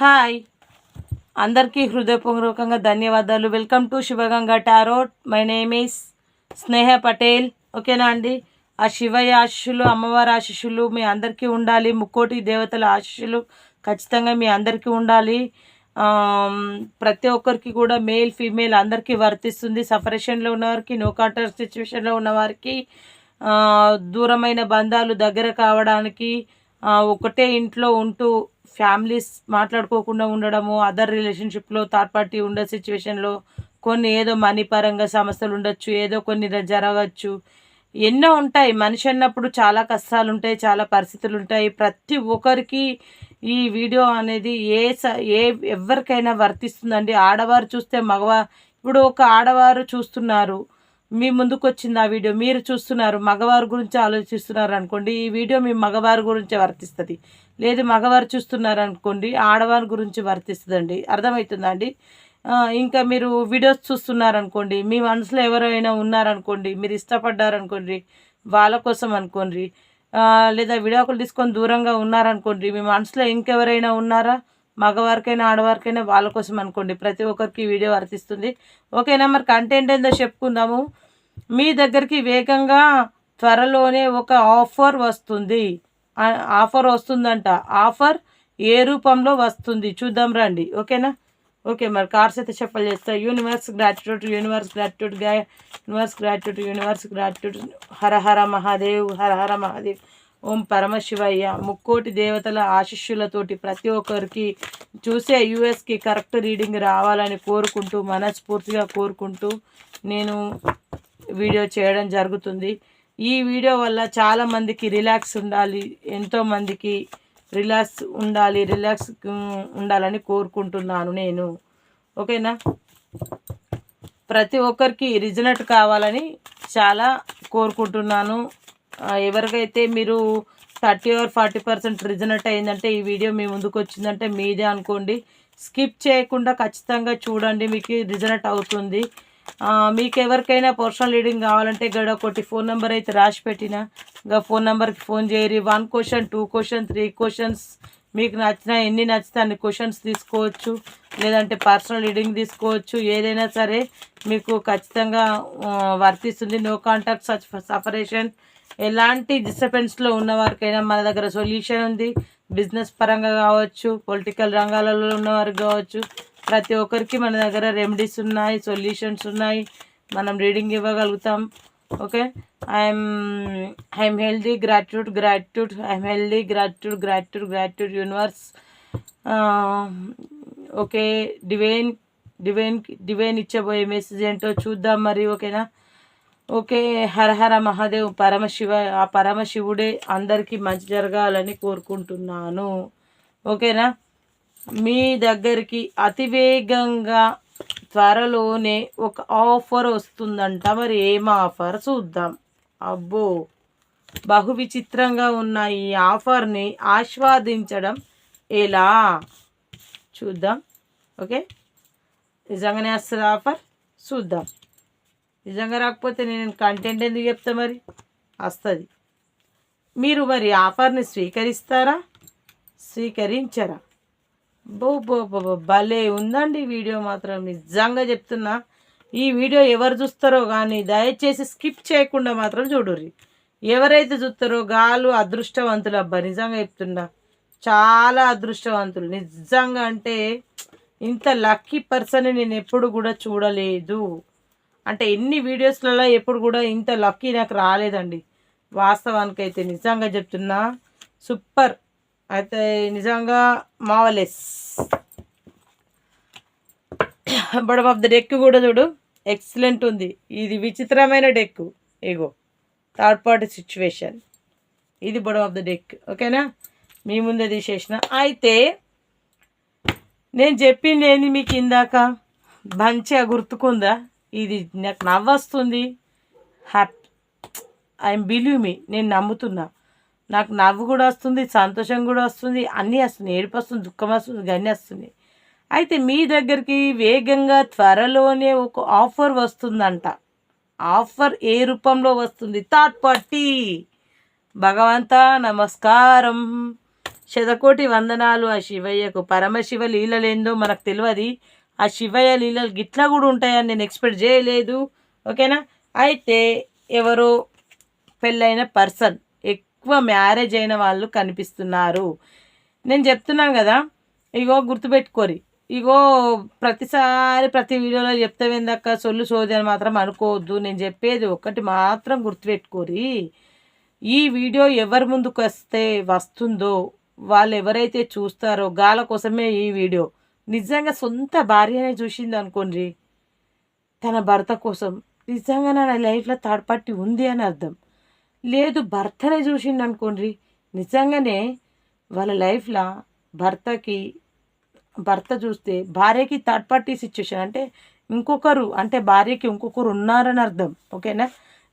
Hi. అందరికీ హృదయపూర్వకంగా ధన్యవాదాలు. Welcome to Shivaganga tarot. My name is Sneha Patel. ఓకేనా అండి? ఆ శివయ్య ఆశిషులు అమ్మవారి ఆశిషులు మీ అందరికీ ఉండాలి. ముక్కోటి దేవతల ఆశిషులు ఖచ్చితంగా మీ అందరికీ ఉండాలి. ప్రతి ఒక్కరికి కూడా మేల్ ఫీమేల్ అందరికీ వర్తిస్తుంది. సపరేషన్లో ఉన్నవారికి నో కాంటాక్ట్ సిచ్యువేషన్లో ఉన్నవారికి దూరమైన బంధాలు దగ్గర కావడానికి ఒకటే ఇంట్లో ఉంటూ ఫ్యామిలీస్ మాట్లాడుకోకుండా ఉండడము అదర్ రిలేషన్షిప్లో థర్డ్ పార్టీ ఉండే సిచ్యువేషన్లో కొన్ని ఏదో మనీ పరంగా సమస్యలు ఉండొచ్చు ఏదో కొన్ని జరగచ్చు. ఎన్నో ఉంటాయి. మనిషి అన్నప్పుడు చాలా కష్టాలు ఉంటాయి చాలా పరిస్థితులు ఉంటాయి ప్రతి ఒక్కరికి ఈ వీడియో అనేది ఏ స ఏ ఎవరికైనా వర్తిస్తుందండి. ఆడవారు చూస్తే మగవా ఇప్పుడు ఒక ఆడవారు చూస్తున్నారు. మీ ముందుకు వచ్చింది ఆ వీడియో మీరు చూస్తున్నారు. మగవారి గురించి ఆలోచిస్తున్నారు అనుకోండి ఈ వీడియో మీ మగవారి గురించే వర్తిస్తుంది. లేదు మగవారు చూస్తున్నారు అనుకోండి ఆడవారి గురించి వర్తిస్తుందండి. అర్థమవుతుందా అండి? ఇంకా మీరు వీడియోస్ చూస్తున్నారు అనుకోండి మీ మనసులో ఎవరైనా ఉన్నారనుకోండి మీరు ఇష్టపడ్డారనుకోండి వాళ్ళ కోసం అనుకోండి లేదా విడాకులు తీసుకొని దూరంగా ఉన్నారనుకోండి మీ మనసులో ఇంకెవరైనా ఉన్నారా? మగవారికైనా ఆడవారికైనా వాళ్ళ కోసం అనుకోండి ప్రతి ఒక్కరికి వీడియో వర్తిస్తుంది. ఓకేనా మరి కంటెంట్ ఏందో చెప్పుకుందాము. మీ దగ్గరికి వేగంగా త్వరలోనే ఒక ఆఫర్ వస్తుంది. ఆఫర్ వస్తుందంట. ఆఫర్ ఏ రూపంలో వస్తుంది? చూద్దాం రండి. ఓకేనా? ఓకే మరి కార్స్ అయితే చెప్పలు చేస్తా. యూనివర్స్ గ్రాట్యూట్ యూనివర్స్ గ్రాటిట్యూడ్గా యూనివర్స్ గ్రాటిట్యూడ్ యూనివర్స్ గ్రాటిట్యూడ్ హర హర మహాదేవ్ హర హర మహాదేవ్. ఓం పరమశివయ్య ముక్కోటి దేవతల ఆశిష్యులతోటి ప్రతి ఒక్కరికి చూసే యూఎస్కి కరెక్ట్ రీడింగ్ రావాలని కోరుకుంటూ మనస్ఫూర్తిగా కోరుకుంటూ నేను వీడియో చేయడం జరుగుతుంది. ఈ వీడియో వల్ల చాలామందికి రిలాక్స్ ఉండాలి ఎంతోమందికి రిలాక్స్ ఉండాలి రిలాక్స్ ఉండాలని కోరుకుంటున్నాను నేను. ఓకేనా? ప్రతి ఒక్కరికి రిజనెట్ కావాలని చాలా కోరుకుంటున్నాను. ఎవరికైతే మీరు thirty or forty percent resonate అయిందంటే ఈ వీడియో మీ ముందుకు వచ్చిందంటే మీదే అనుకోండి. స్కిప్ చేయకుండా ఖచ్చితంగా చూడండి మీకు రిజనెట్ అవుతుంది. మీకు ఎవరికైనా పర్సనల్ రీడింగ్ కావాలంటే గడ ఒకటి ఫోన్ నెంబర్ అయితే రాసి పెట్టిన. ఇంకా ఫోన్ నెంబర్కి phone చేయరి. One question two question three questions. మీకు నచ్చిన ఎన్ని నచ్చితే అన్ని క్వశ్చన్స్ తీసుకోవచ్చు. లేదంటే పర్సనల్ రీడింగ్ తీసుకోవచ్చు. ఏదైనా సరే మీకు ఖచ్చితంగా వర్తిస్తుంది. No contact such separation. ఎలాంటి డిస్టర్బెన్స్లో ఉన్న వారికైనా మన దగ్గర సొల్యూషన్ ఉంది. బిజినెస్ పరంగా కావచ్చు పొలిటికల్ రంగాలలో ఉన్నవారు కావచ్చు. ప్రతి ఒక్కరికి మన దగ్గర రెమెడీస్ ఉన్నాయి సొల్యూషన్స్ ఉన్నాయి. మనం reading ఇవ్వగలుగుతాం. Okay I'm I'm healthy gratitude gratitude I'm healthy gratitude gratitude gratitude universe okay divine divine divine ఇచ్చబోయే message ఏంటో చూద్దాం మరి ఓకేనా ఓకే హర హర మహాదేవ్ పరమశివ ఆ పరమశివుడే అందరికీ మంచి జరగాలని కోరుకుంటున్నాను. ఓకేనా మీ దగ్గరికి అతివేగంగా త్వరలోనే ఒక ఆఫర్ వస్తుందంట. మరి ఏం ఆఫర్? చూద్దాం. అబ్బో! బహు విచిత్రంగా ఉన్న ఈ ఆఫర్ని ఆస్వాదించడం ఎలా? చూద్దాం. ఓకే? నిజంగానే వస్తుంది ఆఫర్? చూద్దాం. నిజంగా రాకపోతే నేను కంటెంట్ ఎందుకు చెప్తా మరి? వస్తుంది. మీరు మరి ఆఫర్ని స్వీకరిస్తారా? స్వీకరించరా? బో భలే ఉందండి వీడియో మాత్రం. నిజంగా చెప్తున్నా ఈ వీడియో ఎవరు చూస్తారో కానీ దయచేసి స్కిప్ చేయకుండా మాత్రం చూడుర్రి. ఎవరైతే చూస్తారో గాలు అదృష్టవంతులు అబ్బా నిజంగా చెప్తున్నా. చాలా అదృష్టవంతులు. నిజంగా అంటే ఇంత లక్కీ పర్సన్ నేను ఎప్పుడు కూడా చూడలేదు. అంటే ఎన్ని వీడియోస్లలో ఎప్పుడు కూడా ఇంత లక్కీ నాకు రాలేదండి. వాస్తవానికి అయితే నిజంగా చెప్తున్నా సూపర్. అయితే నిజంగా మావలెస్ బడమ్ ఆఫ్ ద డెక్ కూడా చూడు ఎక్సలెంట్ ఉంది. ఇది విచిత్రమైన డెక్ ఇగో థర్డ్ పార్టీ సిచ్యువేషన్ ఇది బొడమ్ ఆఫ్ ద డెక్ ఓకేనా మీ ముందే తీసేసిన. అయితే నేను చెప్పింది ఏంది మీకు ఇందాక? మంచిగా గుర్తుకుందా? ఇది నాకు నవ్వొస్తుంది. హ్యాపీ ఐఎమ్ బిలీవ్ మీ నేను నమ్ముతున్నా. నాకు నవ్వు కూడా వస్తుంది సంతోషం కూడా వస్తుంది అన్నీ వస్తుంది ఏడుపు వస్తుంది దుఃఖం వస్తుంది గన్నీ వస్తుంది. అయితే మీ దగ్గరికి వేగంగా త్వరలోనే ఒక ఆఫర్ వస్తుందంట. ఆఫర్ ఏ రూపంలో వస్తుంది? Third party. భగవంత నమస్కారం. శతకోటి వందనాలు ఆ శివయ్యకు. పరమశివ లీలలేందో మనకు తెలియదు ఆ శివయ్య లీలలు గిట్లా కూడా ఉంటాయని నేను ఎక్స్పెక్ట్ చేయలేదు. ఓకేనా? అయితే ఎవరో పెళ్ళైన పర్సన్ ఎక్కువ మ్యారేజ్ అయిన వాళ్ళు కనిపిస్తున్నారు. నేను చెప్తున్నాను కదా ఇగో గుర్తుపెట్టుకోరి. ఇగో ప్రతిసారి ప్రతి వీడియోలో చెప్తావేందక్క సొల్లు సోది అని మాత్రం అనుకోవద్దు. నేను చెప్పేది ఒకటి మాత్రం గుర్తుపెట్టుకోరి. ఈ వీడియో ఎవరి ముందుకు వస్తే వస్తుందో వాళ్ళు ఎవరైతే చూస్తారో గాల కోసమే ఈ వీడియో. నిజంగా సొంత భార్యనే చూసింది అనుకోండి తన భర్త కోసం. నిజంగా నా లైఫ్లో థర్డ్ పార్టీ ఉంది అని అర్థం. లేదు భర్తనే చూసిండు అనుకోండి నిజంగానే వాళ్ళ లైఫ్లో భర్తకి భర్త చూస్తే భార్యకి థర్డ్ పార్టీ సిచ్యువేషన్ అంటే ఇంకొకరు అంటే భార్యకి ఇంకొకరు ఉన్నారని అర్థం. ఓకేనా?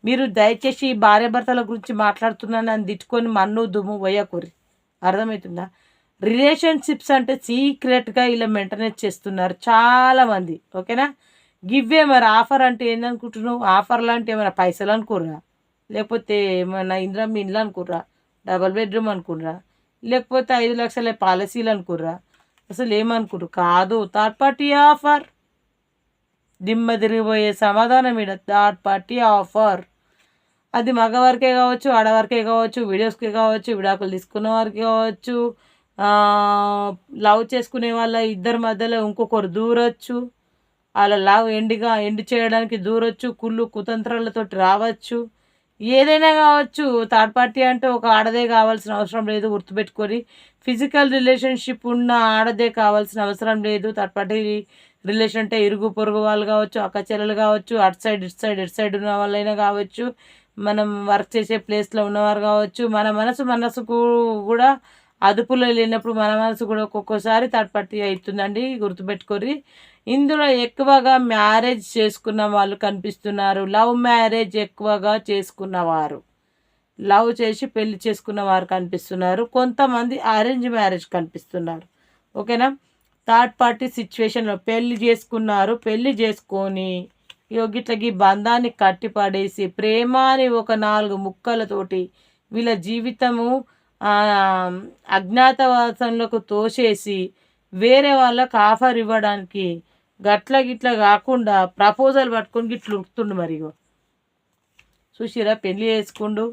మీరు దయచేసి భార్య భర్తల గురించి మాట్లాడుతున్నాను అని తిట్టుకొని మన్ను దుమ్ము పోయకూరి. అర్థమవుతుందా? రిలేషన్షిప్స్ అంటే సీక్రెట్గా ఇలా మెయింటెనెన్స్ చేస్తున్నారు చాలామంది. ఓకేనా? గివ్వే మరి ఆఫర్ అంటే ఏందనుకుంటున్నావు? ఆఫర్లు అంటే ఏమైనా పైసలు అనుకుర్రా లేకపోతే ఏమైనా ఇంద్రం ఇండ్లు అనుకుర్రా డబల్ బెడ్రూమ్ అనుకుర్రా లేకపోతే ఐదు లక్షల పాలసీలు అనుకుర్రా అసలు ఏమనుకుర్రు? కాదు థర్డ్ పార్టీ ఆఫర్ దిమ్మ తిరిగిపోయే సమాధానం ఇడ థర్డ్ పార్టీ ఆఫర్ అది మగవారికే కావచ్చు ఆడవారికే కావచ్చు వీడియోస్కే కావచ్చు విడాకులు తీసుకున్న వారికి కావచ్చు లవ్ చేసుకునే వాళ్ళ ఇద్దరి మధ్యలో ఇంకొకరు దూరొచ్చు వాళ్ళ లవ్ ఎండిగా ఎండి చేయడానికి దూరొచ్చు కుళ్ళు కుతంత్రాలతో రావచ్చు. ఏదైనా కావచ్చు థర్డ్ పార్టీ అంటే ఒక ఆడదే కావాల్సిన అవసరం లేదు గుర్తుపెట్టుకొని. ఫిజికల్ రిలేషన్షిప్ ఉన్న ఆడదే కావాల్సిన అవసరం లేదు. థర్డ్ పార్టీ రిలేషన్ అంటే ఇరుగు పొరుగు వాళ్ళు కావచ్చు అక్క చెల్లెలు కావచ్చు అటు సైడ్ ఇటు సైడ్ ఇటు సైడ్ ఉన్న వాళ్ళైనా కావచ్చు మనం వర్క్ చేసే ప్లేస్లో ఉన్నవారు కావచ్చు మన మనసు మనసుకు కూడా అదుపులో లేనప్పుడు మన మనసు కూడా ఒక్కొక్కసారి థర్డ్ పార్టీ అవుతుందండి గుర్తుపెట్టుకొని. ఇందులో ఎక్కువగా మ్యారేజ్ చేసుకున్న వాళ్ళు కనిపిస్తున్నారు. లవ్ మ్యారేజ్ ఎక్కువగా చేసుకున్నవారు. లవ్ చేసి పెళ్ళి చేసుకున్న వారు కనిపిస్తున్నారు. కొంతమంది అరేంజ్ మ్యారేజ్ కనిపిస్తున్నారు. ఓకేనా? థర్డ్ పార్టీ సిచ్యువేషన్లో పెళ్ళి చేసుకున్నారు. పెళ్ళి చేసుకొని యోగిట్లకి బంధాన్ని కట్టిపడేసి ప్రేమ అని ఒక నాలుగు ముక్కలతోటి వీళ్ళ జీవితము అజ్ఞాతవాసంలోకి తోసేసి వేరే వాళ్ళకు ఆఫర్ ఇవ్వడానికి గట్ల గిట్ల కాకుండా ప్రపోజల్ పట్టుకొని గిట్లు ఉరుకుతుండు మరి చూసిరా పెళ్ళి చేసుకుండు.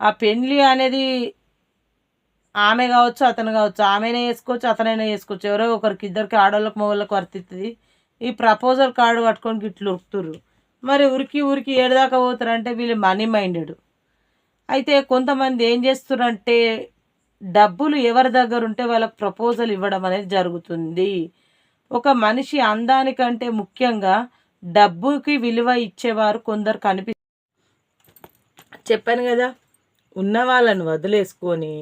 ఆ పెళ్ళి అనేది ఆమె కావచ్చు అతను కావచ్చు ఆమెనే వేసుకోవచ్చు అతనైనా వేసుకోవచ్చు ఎవరో ఒకరికి ఇద్దరికి ఆడవాళ్ళకి మొగళ్ళకి వర్తిస్తుంది ఈ ప్రపోజల్ కార్డు పట్టుకొని గిట్లు ఉరుకుతురు మరి ఉరికి ఉరికి ఏడదాకా పోతారంటే వీళ్ళు మనీ మైండెడ్. అయితే కొంతమంది ఏం చేస్తున్నారంటే డబ్బులు ఎవరి దగ్గర ఉంటే వాళ్ళకి ప్రపోజల్ ఇవ్వడం అనేది జరుగుతుంది. ఒక మనిషి అందానికంటే ముఖ్యంగా డబ్బుకి విలువ ఇచ్చేవారు కొందరు కనిపి చెప్పాను కదా ఉన్న వాళ్ళను వదిలేసుకొని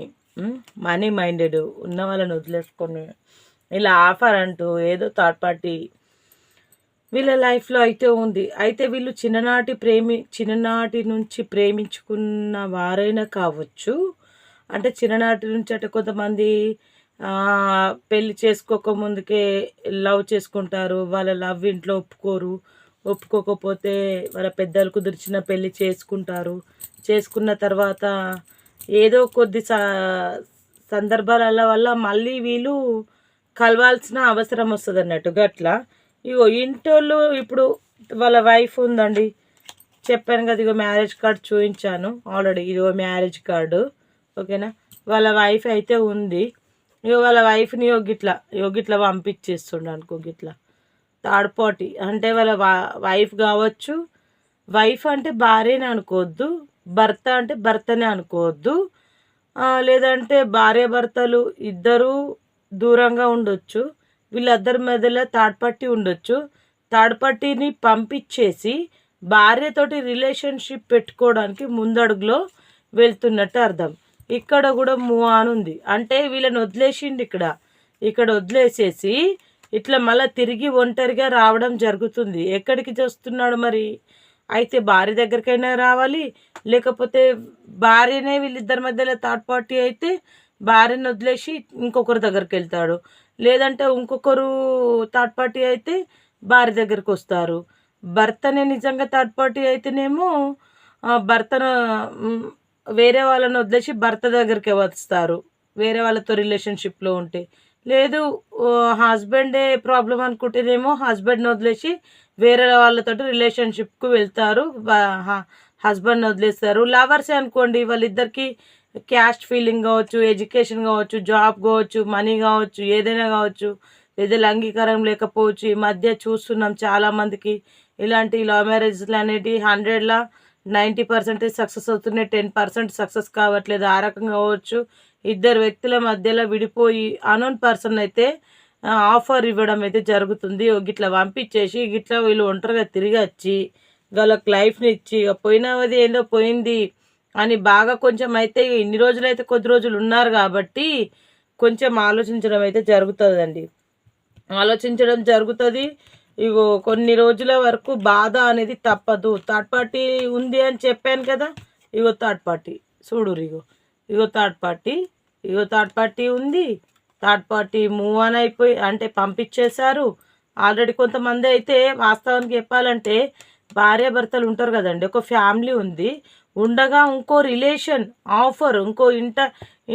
మనీ మైండెడ్ ఉన్న వాళ్ళని వదిలేసుకొని ఇలా ఆఫర్ అంటూ ఏదో థర్డ్ పార్టీ వీళ్ళ లైఫ్లో అయితే ఉంది. అయితే వీళ్ళు చిన్ననాటి ప్రేమి చిన్ననాటి నుంచి ప్రేమించుకున్న వారైనా కావచ్చు అంటే చిన్ననాటి నుంచి అంటే కొంతమంది పెళ్ళి చేసుకోక ముందుకే లవ్ చేసుకుంటారు. వాళ్ళ లవ్ ఇంట్లో ఒప్పుకోరు. ఒప్పుకోకపోతే వాళ్ళ పెద్దలు కుదిర్చిన పెళ్ళి చేసుకుంటారు. చేసుకున్న తర్వాత ఏదో కొద్ది సందర్భాల వల్ల మళ్ళీ వీళ్ళు కలవాల్సిన అవసరం వస్తుంది అన్నట్టు గట్లా. ఇగో ఇంటోళ్ళు ఇప్పుడు వాళ్ళ వైఫ్ ఉందండి. చెప్పాను కదా ఇగో మ్యారేజ్ కార్డు చూపించాను ఆల్రెడీ ఇదిగో మ్యారేజ్ కార్డు. ఓకేనా? వాళ్ళ వైఫ్ అయితే ఉంది. ఇగో వాళ్ళ వైఫ్ని యోగిట్ల యోగిట్ల పంపించేస్తుండ అనుకో గిట్ల. థర్డ్ పార్టీ అంటే వాళ్ళ వైఫ్ కావచ్చు. వైఫ్ అంటే భార్యనే అనుకోవద్దు భర్త అంటే భర్తనే అనుకోవద్దు. లేదంటే భార్య భర్తలు ఇద్దరూ దూరంగా ఉండొచ్చు. వీళ్ళిద్దరి మధ్యలో థర్డ్ పార్టీ ఉండొచ్చు. థర్డ్ పార్టీని పంపించేసి భార్యతోటి రిలేషన్షిప్ పెట్టుకోవడానికి ముందడుగులో వెళ్తున్నట్టు అర్థం. ఇక్కడ కూడా మూవ్ ఆన్ ఉంది. అంటే వీళ్ళని వదిలేసిండు ఇక్కడ. ఇక్కడ వదిలేసేసి ఇట్లా మళ్ళీ తిరిగి ఒంటరిగా రావడం జరుగుతుంది. ఎక్కడికి చూస్తున్నాడు మరి? అయితే భార్య దగ్గరికైనా రావాలి. లేకపోతే భార్యనే వీళ్ళిద్దరి మధ్యలో థర్డ్ పార్టీ అయితే భార్యను వదిలేసి ఇంకొకరి దగ్గరికి వెళ్తాడు. లేదంటే ఇంకొకరు థర్డ్ పార్టీ అయితే భార్య దగ్గరికి వస్తారు. భర్తనే నిజంగా థర్డ్ పార్టీ అయితేనేమో భర్తను వేరే వాళ్ళని వదిలేసి భర్త దగ్గరికి వస్తారు. వేరే వాళ్ళతో రిలేషన్షిప్లో ఉంటే. లేదు హస్బెండే ప్రాబ్లం అనుకుంటేనేమో హస్బెండ్ని వదిలేసి వేరే వాళ్ళతో రిలేషన్షిప్కు వెళ్తారు. హస్బెండ్ని వదిలేస్తారు. లవర్సే అనుకోండి వాళ్ళిద్దరికి క్యాస్ట్ ఫీలింగ్ కావచ్చు ఎడ్యుకేషన్ కావచ్చు జాబ్ కావచ్చు మనీ కావచ్చు ఏదైనా కావచ్చు ఏదైనా అంగీకారం లేకపోవచ్చు ఈ మధ్య చూస్తున్నాం చాలామందికి ఇలాంటి లవ్ మ్యారేజ్లు అనేటివి హండ్రెడ్లా నైంటీ పర్సెంటేజ్ సక్సెస్ అవుతున్నాయి టెన్ పర్సెంట్ సక్సెస్ కావట్లేదు. ఆ రకంగా కావచ్చు ఇద్దరు వ్యక్తుల మధ్యలో విడిపోయి అనోన్ పర్సన్ అయితే ఆఫర్ ఇవ్వడం అయితే జరుగుతుంది. గిట్లా పంపించేసి గిట్లా వీళ్ళు ఒంటరిగా తిరిగి వచ్చి వాళ్ళకి లైఫ్ని ఇచ్చి ఇక పోయినది ఏందో పోయింది అని బాగా కొంచెం అయితే ఇన్ని రోజులు అయితే కొద్ది రోజులు ఉన్నారు కాబట్టి కొంచెం ఆలోచించడం అయితే జరుగుతుందండి. ఆలోచించడం జరుగుతుంది. ఇగో కొన్ని రోజుల వరకు బాధ అనేది తప్పదు. థర్డ్ పార్టీ ఉంది అని చెప్పాను కదా ఇగో థర్డ్ పార్టీ చూడు ఇగో. ఇగో థర్డ్ పార్టీ ఇగో థర్డ్ పార్టీ ఉంది. థర్డ్ పార్టీ మూవ్ ఆన్ అయిపోయి అంటే పంపించేశారు. ఆల్రెడీ కొంతమంది అయితే వాస్తవానికి చెప్పాలంటే భార్యాభర్తలు ఉంటారు కదండి. ఒక ఫ్యామిలీ ఉంది. ఉండగా ఇంకో రిలేషన్ ఆఫర్ ఇంకో ఇంట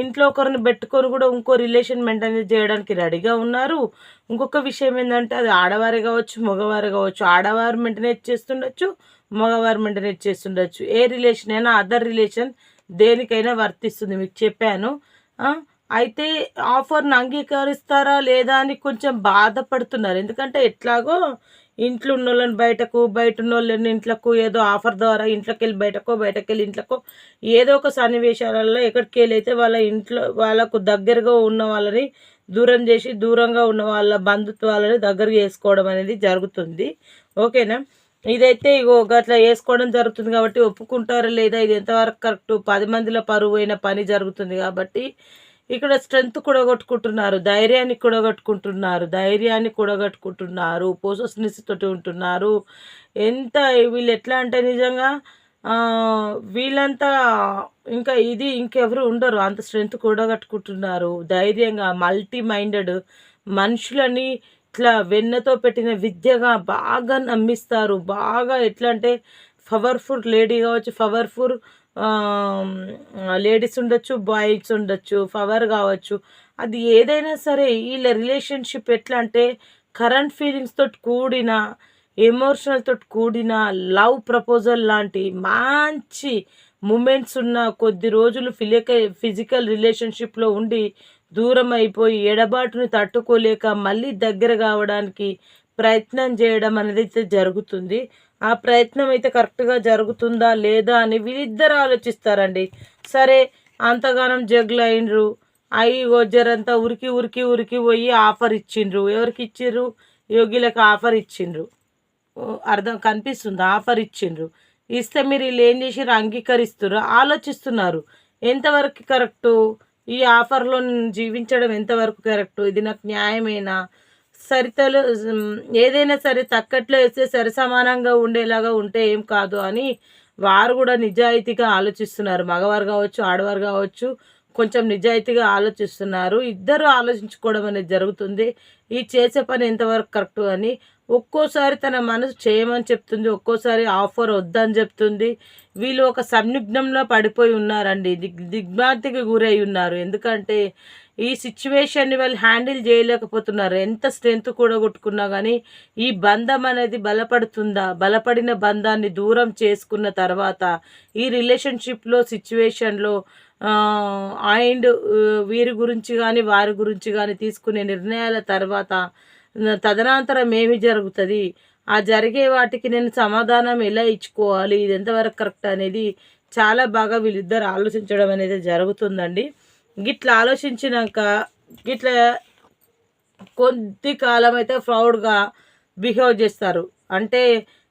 ఇంట్లో ఒకరిని పెట్టుకొని కూడా ఇంకో రిలేషన్ మెయింటైన్ చేయడానికి రెడీగా ఉన్నారు. ఇంకొక విషయం ఏంటంటే అది ఆడవారు కావచ్చు మగవారు కావచ్చు ఆడవారు మెయింటైన్ చేస్తుండొచ్చు మగవారు మెయింటైన్ చేస్తుండొచ్చు. ఏ రిలేషన్ అయినా అదర్ రిలేషన్ దేనికైనా వర్తిస్తుంది మీకు చెప్పాను. అయితే ఆఫర్ని అంగీకరిస్తారా లేదా అని కొంచెం బాధపడుతున్నారు. ఎందుకంటే ఎట్లాగో ఇంట్లో ఉన్న వాళ్ళని బయటకు బయట ఉన్న వాళ్ళని ఏదో ఆఫర్ ద్వారా ఇంట్లోకి వెళ్ళి బయటకో బయటకు వెళ్ళి ఇంట్లోకో ఏదో ఒక సన్నివేశాలలో ఎక్కడికి వెళ్ళి అయితే వాళ్ళ ఇంట్లో వాళ్ళకు దగ్గరగా ఉన్న వాళ్ళని దూరం చేసి దూరంగా ఉన్న వాళ్ళ బంధుత్వాలని దగ్గర చేసుకోవడం అనేది జరుగుతుంది. ఓకేనా? ఇదైతే ఇగో అట్లా వేసుకోవడం జరుగుతుంది కాబట్టి ఒప్పుకుంటారా లేదా ఇది ఎంతవరకు కరెక్ట్? పది మందిలో పరువు అయిన పని జరుగుతుంది కాబట్టి ఇక్కడ స్ట్రెంగ్త్ కూడగొట్టుకుంటున్నారు ధైర్యాన్ని కూడగట్టుకుంటున్నారు ధైర్యాన్ని కూడగట్టుకుంటున్నారు పోసస్నెస్ తోటి ఉంటున్నారు. ఎంత వీళ్ళు ఎట్లా అంటే నిజంగా వీళ్ళంతా ఇంకా ఇది ఇంకెవరు ఉండరు. అంత స్ట్రెంగ్త్ కూడగట్టుకుంటున్నారు. ధైర్యంగా మల్టీ మైండెడ్ మనుషులని ఇట్లా వెన్నతో పెట్టిన విద్యగా బాగా నమ్మిస్తారు. బాగా ఎట్లా అంటే పవర్ఫుల్ లేడీ కావచ్చు పవర్ఫుల్ లేడీస్ ఉండొచ్చు బాయ్స్ ఉండొచ్చు పవర్ కావచ్చు. అది ఏదైనా సరే వీళ్ళ రిలేషన్షిప్ ఎట్లా అంటే కరెంట్ ఫీలింగ్స్ తోటి కూడిన ఎమోషనల్ తోటి కూడిన లవ్ ప్రపోజల్ లాంటి మంచి మూమెంట్స్ ఉన్న కొద్ది రోజులు ఫిలిక ఫిజికల్ రిలేషన్షిప్లో ఉండి దూరం అయిపోయి ఎడబాటుని తట్టుకోలేక మళ్ళీ దగ్గర కావడానికి ప్రయత్నం చేయడం అనేది అయితే జరుగుతుంది. ఆ ప్రయత్నం అయితే కరెక్ట్గా జరుగుతుందా లేదా అని వీళ్ళిద్దరు ఆలోచిస్తారండి. సరే అంతగానం జగ్లు అయినరు. అయి జరంతా ఉరికి ఉరికి ఉరికి పోయి ఆఫర్ ఇచ్చిండ్రు. ఎవరికి ఇచ్చిండ్రు? యోగిలకు ఆఫర్ ఇచ్చిండ్రు. అర్థం కనిపిస్తుంది? ఆఫర్ ఇచ్చిండ్రు. ఇస్తే మీరు వీళ్ళు ఏం చేసిర్రు? అంగీకరిస్తున్నారు ఆలోచిస్తున్నారు. ఎంతవరకు కరెక్టు? ఈ ఆఫర్లో జీవించడం ఎంతవరకు కరెక్టు? ఇది నాకు న్యాయమేనా? సరితలు ఏదైనా సరే తక్కట్లో వేస్తే సరి సమానంగా ఉండేలాగా ఉంటే ఏం కాదు అని వారు కూడా నిజాయితీగా ఆలోచిస్తున్నారు. మగవారు కావచ్చు ఆడవారు కావచ్చు కొంచెం నిజాయితీగా ఆలోచిస్తున్నారు. ఇద్దరు ఆలోచించుకోవడం అనేది జరుగుతుంది. ఈ చేసే పని ఎంతవరకు కరెక్ట్ అని ఒక్కోసారి తన మనసు చేయమని చెప్తుంది ఒక్కోసారి ఆఫర్ వద్దని చెప్తుంది. వీళ్ళు ఒక సంయుగ్నంలో పడిపోయి ఉన్నారండి. దిగ్ దిగ్భ్రాంతికి గురై ఉన్నారు. ఎందుకంటే ఈ సిచ్యువేషన్ని వాళ్ళు హ్యాండిల్ చేయలేకపోతున్నారు. ఎంత స్ట్రెంత్ కూడా కొట్టుకున్నా కానీ ఈ బంధం అనేది బలపడుతుందా? బలపడిన బంధాన్ని దూరం చేసుకున్న తర్వాత ఈ రిలేషన్షిప్లో సిచ్యువేషన్లో అండ్ వీరి గురించి కానీ వారి గురించి కానీ తీసుకునే నిర్ణయాల తర్వాత తదనంతరం ఏమి జరుగుతుంది? ఆ జరిగే వాటికి నేను సమాధానం ఎలా ఇచ్చుకోవాలి? ఇది ఎంతవరకు కరెక్ట్ అనేది చాలా బాగా వీళ్ళిద్దరు ఆలోచించడం అనేది జరుగుతుందండి. గిట్లా ఆలోచించినాక గిట్లా కొద్ది కాలం అయితే ప్రౌడ్గా బిహేవ్ చేస్తారు. అంటే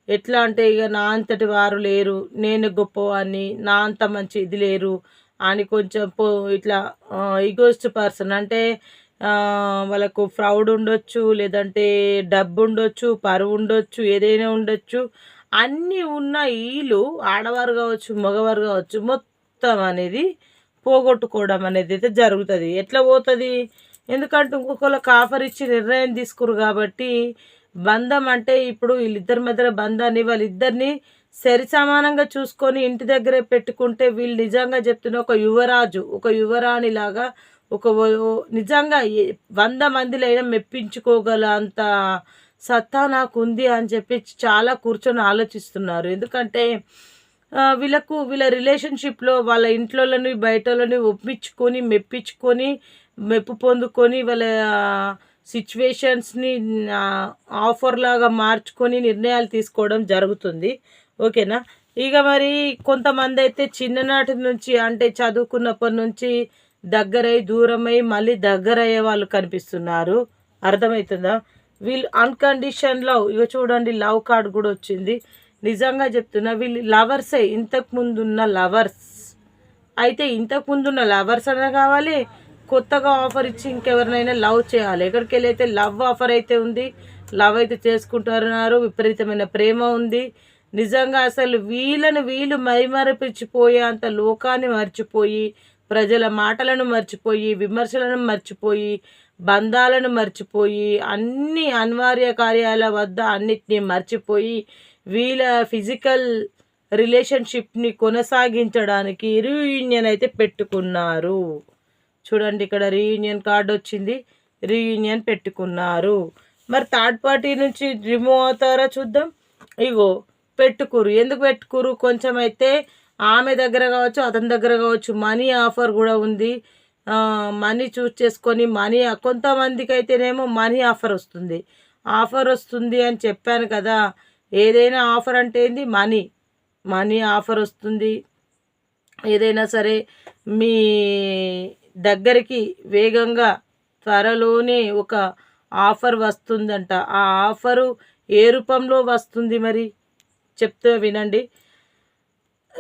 ఎట్లా అంటే ఇక నా అంతటి వారు లేరు నేను గొప్పవాడిని నా అంత మంచి ఇది లేరు అని కొంచెం పో ఇట్లా ఈగోస్ట్ పర్సన్ అంటే వాళ్ళకు ఫ్రౌడ్ ఉండొచ్చు లేదంటే డబ్బు ఉండొచ్చు పరువు ఉండొచ్చు ఏదైనా ఉండొచ్చు. అన్నీ ఉన్న వీళ్ళు ఆడవారు కావచ్చు మగవారు కావచ్చు మొత్తం అనేది పోగొట్టుకోవడం అనేది అయితే జరుగుతుంది. ఎట్లా పోతుంది? ఎందుకంటే ఇంకొకళ్ళకి ఆఫర్ ఇచ్చి నిర్ణయం తీసుకురు కాబట్టి బంధం అంటే ఇప్పుడు వీళ్ళిద్దరి మధ్య బంధాన్ని వాళ్ళిద్దరిని సరి సమానంగా చూసుకొని ఇంటి దగ్గరే పెట్టుకుంటే వీళ్ళు నిజంగా చెప్తున్న ఒక యువరాజు ఒక యువరాణి లాగా ఒక నిజంగా వంద మందిలైనా మెప్పించుకోగల అంత సత్తా నాకు ఉంది అని చెప్పి చాలా కూర్చొని ఆలోచిస్తున్నారు. ఎందుకంటే వీళ్ళకు వీళ్ళ రిలేషన్షిప్లో వాళ్ళ ఇంట్లోని బయటలోని ఒప్పించుకొని మెప్పించుకొని మెప్పు పొందుకొని వాళ్ళ సిచ్యువేషన్స్ని ఆఫర్ లాగా మార్చుకొని నిర్ణయాలు తీసుకోవడం జరుగుతుంది. ఓకేనా? ఇక మరి కొంతమంది అయితే చిన్ననాటి నుంచి అంటే చదువుకున్నప్పటి నుంచి దగ్గరై దూరమై మళ్ళీ దగ్గర అయ్యే వాళ్ళు కనిపిస్తున్నారు. అర్థమవుతుందా? వీళ్ళు అన్కండిషన్ లవ్ ఇక చూడండి లవ్ కార్డ్ కూడా వచ్చింది. నిజంగా చెప్తున్నా వీళ్ళు లవర్సే ఇంతకు ముందు ఉన్న లవర్స్ అయితే ఇంతకు ముందు ఉన్న లవర్స్ అనే కావాలి కొత్తగా ఆఫర్ ఇచ్చి ఇంకెవరినైనా లవ్ చేయాలి. ఎక్కడికి వెళ్ళి అయితే లవ్ ఆఫర్ అయితే ఉంది లవ్ అయితే చేసుకుంటున్నారు విపరీతమైన ప్రేమ ఉంది. నిజంగా అసలు వీళ్ళని వీళ్ళు మైమరపించిపోయే అంత లోకాన్ని మర్చిపోయి ప్రజల మాటలను మర్చిపోయి విమర్శలను మర్చిపోయి బంధాలను మర్చిపోయి అన్ని అనివార్య కార్యాల వద్ద అన్నిటినీ మర్చిపోయి వీళ్ళ ఫిజికల్ రిలేషన్షిప్ని కొనసాగించడానికి రీయూనియన్ అయితే పెట్టుకున్నారు. చూడండి ఇక్కడ రీయూనియన్ కార్డు వచ్చింది. రీయూనియన్ పెట్టుకున్నారు. మరి థర్డ్ పార్టీ నుంచి రిమూవ్ అవుతారా చూద్దాం. ఇగో పెట్టుకురు. ఎందుకు పెట్టుకురు? కొంచెం అయితే ఆమె దగ్గర కావచ్చు అతని దగ్గర కావచ్చు మనీ ఆఫర్ కూడా ఉంది. మనీ చూస్ చేసుకొని మనీ కొంతమందికి అయితేనేమో మనీ ఆఫర్ వస్తుంది. ఆఫర్ వస్తుంది అని చెప్పాను కదా ఏదైనా ఆఫర్ అంటే ఏంది? మనీ. మనీ ఆఫర్ వస్తుంది. ఏదైనా సరే మీ దగ్గరికి వేగంగా త్వరలోనే ఒక ఆఫర్ వస్తుందంట. ఆ ఆఫరు ఏ రూపంలో వస్తుంది మరి? చెప్తే వినండి.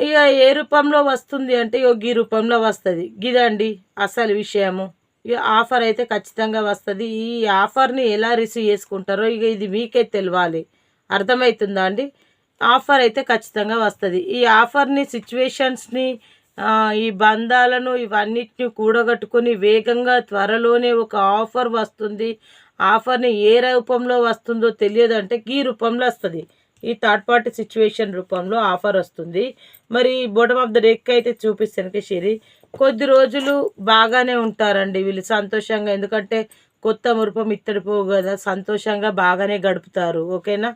ఇక ఏ రూపంలో వస్తుంది అంటే ఇక గీ రూపంలో వస్తుంది. గిదండి అసలు విషయము. ఇక ఆఫర్ అయితే ఖచ్చితంగా వస్తుంది. ఈ ఆఫర్ని ఎలా రిసీవ్ చేసుకుంటారో ఇక ఇది మీకే తెలియాలి అర్థమవుతుందా అండి? ఆఫర్ అయితే ఖచ్చితంగా వస్తుంది. ఈ ఆఫర్ని సిచ్యువేషన్స్ని ఈ బంధాలను ఇవన్నిటిని కూడగట్టుకొని వేగంగా త్వరలోనే ఒక ఆఫర్ వస్తుంది. ఆఫర్ని ఏ రూపంలో వస్తుందో తెలియదు అంటే ఈ రూపంలో వస్తుంది. ఈ థర్డ్ పార్టీ సిచ్యువేషన్ రూపంలో ఆఫర్ వస్తుంది. మరి బోటమ్ ఆఫ్ ద డెక్ అయితే చూపిస్తాను షిరి కొద్ది రోజులు బాగానే ఉంటారండి వీళ్ళు సంతోషంగా. ఎందుకంటే కొత్త మురుపం ఇత్తడి పోవు కదా సంతోషంగా బాగానే గడుపుతారు. ఓకేనా?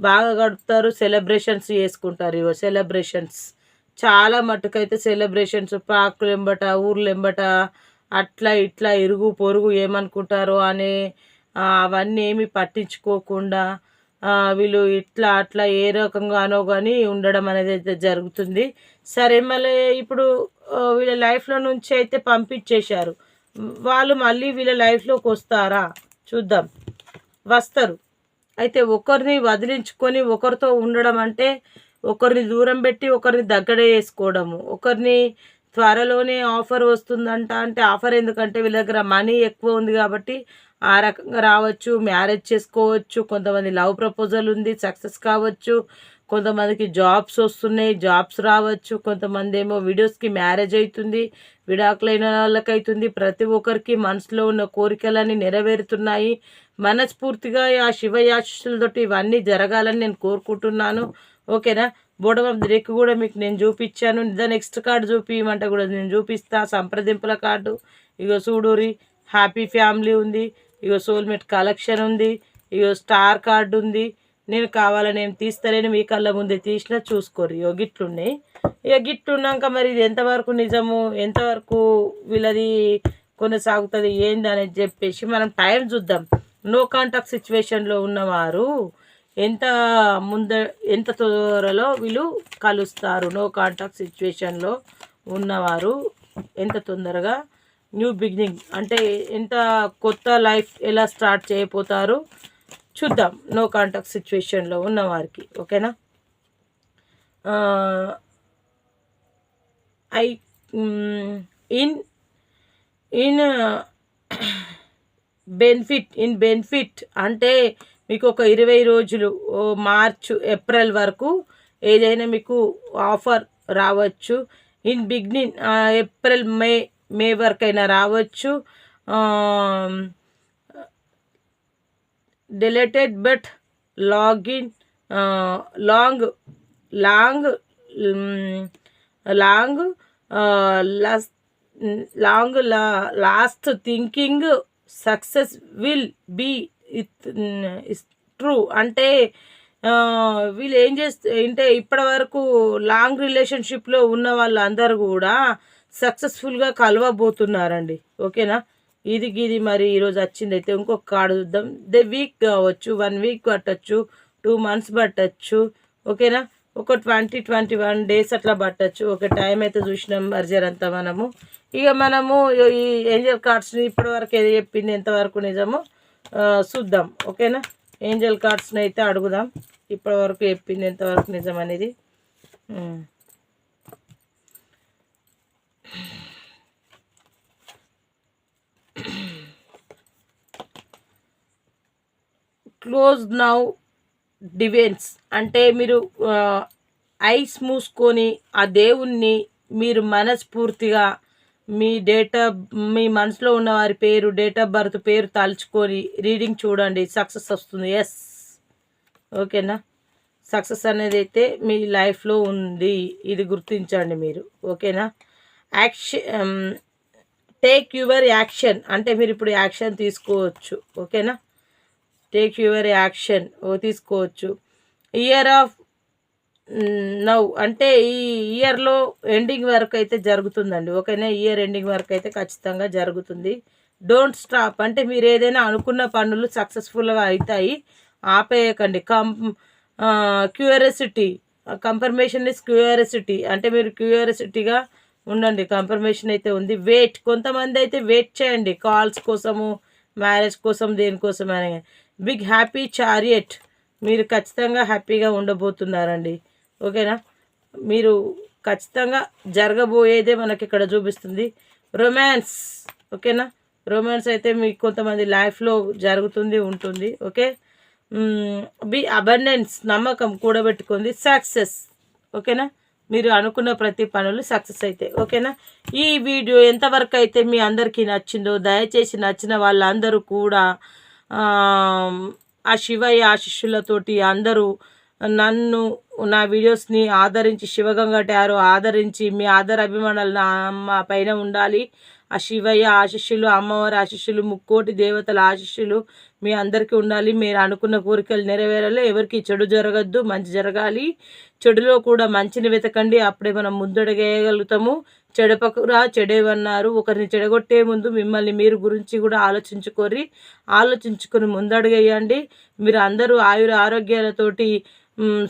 బాగా గడుపుతారు సెలబ్రేషన్స్ చేసుకుంటారు ఇవో సెలబ్రేషన్స్ చాలా మట్టుకైతే సెలబ్రేషన్స్ పాకులు ఎంబట ఊర్లు ఎంబట అట్లా ఇట్లా ఇరుగు పొరుగు ఏమనుకుంటారో అనే అవన్నీ ఏమి పట్టించుకోకుండా వీళ్ళు ఇట్లా అట్లా ఏ రకంగానో కానీ ఉండడం అనేది అయితే జరుగుతుంది. సరే మళ్ళీ ఇప్పుడు వీళ్ళ లైఫ్లో నుంచి అయితే పంపించేశారు. వాళ్ళు మళ్ళీ వీళ్ళ లైఫ్లోకి వస్తారా? చూద్దాం. వస్తారు. అయితే ఒకరిని వదిలించుకొని ఒకరితో ఉండడం అంటే ఒకరిని దూరం పెట్టి ఒకరిని దగ్గర వేసుకోవడము. ఒకరిని త్వరలోనే ఆఫర్ వస్తుందంట అంటే ఆఫర్ ఎందుకంటే వీళ్ళ దగ్గర మనీ ఎక్కువ ఉంది కాబట్టి ఆ రకంగా రావచ్చు మ్యారేజ్ చేసుకోవచ్చు కొంతమంది లవ్ ప్రపోజల్ ఉంది సక్సెస్ కావచ్చు కొంతమందికి జాబ్స్ వస్తున్నాయి జాబ్స్ రావచ్చు కొంతమంది ఏమో వీడియోస్కి మ్యారేజ్ అవుతుంది విడాకులైన వాళ్ళకి అవుతుంది ప్రతి ఒక్కరికి మనసులో ఉన్న కోరికలన్నీ నెరవేరుతున్నాయి. మనస్ఫూర్తిగా ఆ శివయాశులతోటి ఇవన్నీ జరగాలని నేను కోరుకుంటున్నాను. ఓకేనా? బోర్డర్ ఆఫ్ ది కూడా మీకు నేను చూపించాను. ద నెక్స్ట్ కార్డు చూపించమంటే కూడా నేను చూపిస్తా. సంప్రదింపుల కార్డు. ఇగో చూడూరి హ్యాపీ ఫ్యామిలీ ఉంది. ఇగో సోల్మేట్ కలెక్షన్ ఉంది ఇగో స్టార్ కార్డు ఉంది నేను కావాలని ఏం తీస్తలేను మీ కళ్ళ ముందే తీసినా చూసుకోరు. ఇగో గిట్లున్నాయి. ఇక గిట్లున్నాక మరి ఇది ఎంతవరకు నిజము ఎంతవరకు వీళ్ళది కొనసాగుతుంది ఏంది అనేది చెప్పేసి మనం టైం చూద్దాం. నో కాంటాక్ట్ సిచ్యువేషన్లో ఉన్నవారు ఎంత ముంద ఎంత త్వరలో వీళ్ళు కలుస్తారు? నో కాంటాక్ట్ సిచ్యువేషన్లో ఉన్నవారు ఎంత తొందరగా న్యూ బిగినింగ్. అంటే ఎంత కొత్త లైఫ్ ఎలా స్టార్ట్ చేయబోతారో చూద్దాం. నో కాంటాక్ట్ సిచ్యువేషన్లో ఉన్న వారికి. ఓకేనా? I in in benefit in benefit అంటే మీకు ఒక ఇరవై రోజులు మార్చ్ ఏప్రిల్ వరకు ఏదైనా మీకు ఆఫర్ రావచ్చు. ఇన్ బిగ్నిన్ ఏప్రిల్ మే మే వరకైనా రావచ్చు. Delayed but login long long long long law last thinking success will be with true అంటే వీళ్ళు ఏం చేస్తే అంటే ఇప్పటి వరకు లాంగ్ రిలేషన్షిప్లో ఉన్న వాళ్ళందరూ కూడా సక్సెస్ఫుల్గా కలవబోతున్నారండి. ఓకేనా? ఇది గిది మరి ఈరోజు వచ్చింది అయితే ఇంకొక కార్డు చూద్దాం. దే వీక్ కావచ్చు వన్ వీక్ పట్టచ్చు టూ మంత్స్ పట్టచ్చు ఓకేనా? ఒక ట్వంటీ ట్వంటీ వన్ డేస్ అట్లా పట్టచ్చు. ఒక టైం అయితే చూసినాం మర్జర్ అంతా మనము. ఇక మనము ఈ ఏంజల్ కార్డ్స్ని ఇప్పటి వరకు ఏది చెప్పింది ఎంతవరకు నిజమో చూద్దాం. ఓకేనా? ఏంజల్ కార్డ్స్ని అయితే అడుగుదాం. ఇప్పటి వరకు చెప్పింది ఎంతవరకు నిజం అనేది క్లోజ్ నౌ డివెన్స్ అంటే మీరు ఐస్ మూసుకొని ఆ దేవుణ్ణి మీరు మనస్ఫూర్తిగా మీ డేట్ ఆఫ్ మీ మనసులో ఉన్న వారి పేరు డేట్ ఆఫ్ బర్త్ పేరు తలుచుకొని రీడింగ్ చూడండి. సక్సెస్ వస్తుంది. ఎస్ ఓకేనా? సక్సెస్ అనేది అయితే మీ లైఫ్లో ఉంది. ఇది గుర్తించండి మీరు. ఓకేనా? యాక్షన్ టేక్ యువర్ యాక్షన్ అంటే మీరు ఇప్పుడు యాక్షన్ తీసుకోవచ్చు ఓకేనా? టేక్ యువర్ యాక్షన్ తీసుకోవచ్చు. ఇయర్ ఆఫ్ నౌ అంటే ఈ ఇయర్లో ఎండింగ్ వరకు అయితే జరుగుతుందండి ఓకేనా? ఇయర్ ఎండింగ్ వరకు అయితే ఖచ్చితంగా జరుగుతుంది. డోంట్ స్టాప్ అంటే మీరు ఏదైనా అనుకున్న పనులు సక్సెస్ఫుల్గా అవుతాయి ఆపేయకండి. Come curiosity confirmation is curiosity అంటే మీరు క్యూరియాసిటీగా ఉండండి కన్ఫర్మేషన్ అయితే ఉంది. వెయిట్ కొంతమంది అయితే వెయిట్ చేయండి. కాల్స్ కోసము మ్యారేజ్ కోసం దేనికోసం అని బిగ్ హ్యాపీ చారియట్ మీరు ఖచ్చితంగా హ్యాపీగా ఉండబోతున్నారండి. ఓకేనా మీరు ఖచ్చితంగా జరగబోయేదే మనకి ఇక్కడ చూపిస్తుంది. రొమాన్స్ ఓకేనా రొమాన్స్ అయితే మీకు కొంతమంది లైఫ్లో జరుగుతుంది ఉంటుంది. ఓకే బి అబండెన్స్ నమ్మకం కూడబెట్టుకుంది సక్సెస్ ఓకేనా మీరు అనుకున్న ప్రతి పనులు సక్సెస్ అయితే ఓకేనా? ఈ వీడియో ఎంతవరకు అయితే మీ అందరికీ నచ్చిందో దయచేసి నచ్చిన వాళ్ళందరూ కూడా ఆ, ఆ శివయ్య ఆశిష్యులతోటి అందరూ నన్ను నా వీడియోస్ని ఆదరించి శివగంగ టారో ఆదరించి మీ ఆదర అభిమానాలు నా పైన ఉండాలి. ఆ శివయ్య ఆశిష్యులు అమ్మవారి ఆశిష్యులు ముక్కోటి దేవతల ఆశిష్యులు మీ అందరికీ ఉండాలి. మీరు అనుకున్న కోరికలు నెరవేరాలి. ఎవరికి చెడు జరగద్దు మంచి జరగాలి. చెడులో కూడా మంచిని వెతకండి. అప్పుడే మనం ముందడుగేయగలుగుతాము. చెడపకురా చెడేవన్నారు. ఒకరిని చెడగొట్టే ముందు మిమ్మల్ని మీరు గురించి కూడా ఆలోచించుకోరి ఆలోచించుకొని ముందడుగేయండి. మీరు అందరూ ఆయుర ఆరోగ్యాలతోటి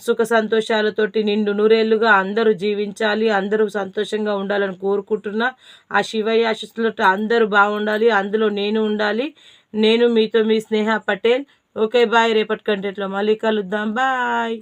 సుఖ సంతోషాలతోటి నిండు నూరేళ్ళుగా అందరూ జీవించాలి అందరూ సంతోషంగా ఉండాలని కోరుకుంటున్నా. ఆ శివయ్య ఆశీస్సులతో అందరూ బాగుండాలి అందులో నేను ఉండాలి. నేను మీతో మీ స్నేహ పటేల్. Okay bye. రేపటి కంటెంట్లో మళ్ళీ కలుద్దాం. బాయ్.